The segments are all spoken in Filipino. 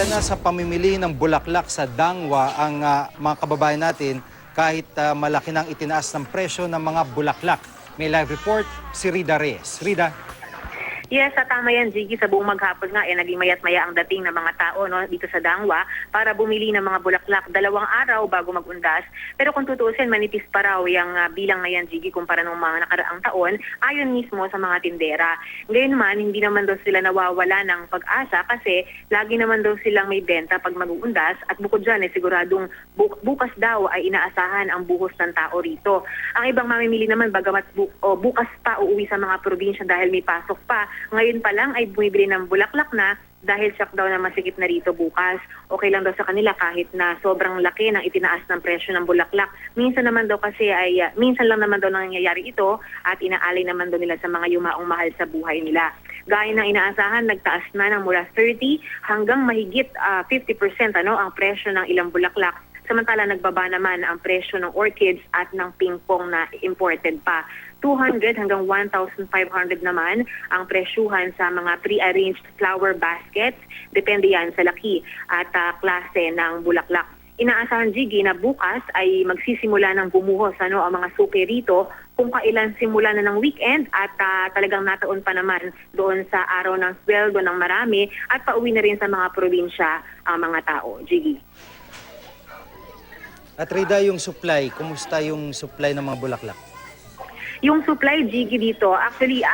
Nabahala na sa pamimili ng bulaklak sa Dangwa ang ah, mga kababayan natin kahit ah, malaki nang itinaas ng presyo ng mga bulaklak. May live report si Rida Reyes. Rida? Yes, sa tama yan, Jiggy. Sa buong maghapon nga, eh, naging mayat-maya ang dating ng mga tao no, dito sa Dangwa para bumili ng mga bulaklak dalawang araw bago magundas. Pero kung tutuusin, manipis pa raw yung ah, bilang na yan, Jiggy, kumpara ng mga nakaraang taon, ayon mismo sa mga tindera. Ngayon man, hindi naman daw sila nawawala ng pag-asa kasi lagi naman daw silang may benta pag magundas at bukod dyan, eh, siguradong bu- bukas daw ay inaasahan ang buhos ng tao rito. Ang ibang mamimili naman, bagamat bu- o, bukas pa uuwi sa mga probinsya dahil may pasok pa, ngayon pa lang ay bumibili ng bulaklak na dahil shutdown na masigit na rito bukas. Okay lang daw sa kanila kahit na sobrang laki ng itinaas ng presyo ng bulaklak. Minsan naman daw kasi ay, ah, minsan lang naman daw nangyayari ito at inaalay naman daw nila sa mga yumaong mahal sa buhay nila. Gaya ng inaasahan, nagtaas na ng mula 30 hanggang mahigit ah, 50% ano, ang presyo ng ilang bulaklak. Samantala, nagbaba naman ang presyo ng orchids at ng pingpong na imported pa. 200 hanggang 1,500 naman ang presyuhan sa mga pre-arranged flower baskets. Depende yan sa laki at ah, klase ng bulaklak. Inaasahan, Jiggy, na bukas ay magsisimula ng bumuhos ano, ang mga suki rito kung kailan simula na ng weekend at ah, talagang nataon pa naman doon sa araw ng sweldo ng marami at pauwi na rin sa mga probinsya ang mga tao. Jiggy. At Rida, yung supply, kumusta yung supply ng mga bulaklak? Yung supply Jiggy dito, actually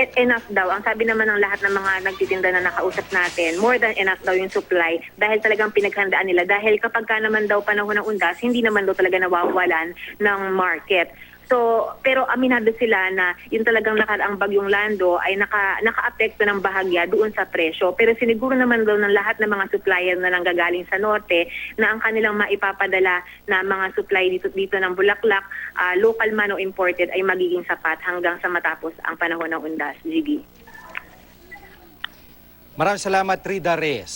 et- enough daw. Ang sabi naman ng lahat ng mga nagtitinda na nakausap natin, more than enough daw yung supply dahil talagang pinaghandaan nila. Dahil kapag ka naman daw panahon ng undas, hindi naman daw talaga nawawalan ng market. So, pero aminado sila na yung talagang nakaraang bagyong lando ay naka, naka-apekto ng bahagya doon sa presyo. Pero siniguro naman daw ng lahat ng mga supplier na nanggagaling sa norte na ang kanilang maipapadala na mga supply dito, dito ng bulaklak, ah, local man o imported, ay magiging sapat hanggang sa matapos ang panahon ng undas. Gigi. Maraming salamat, Rida Reyes.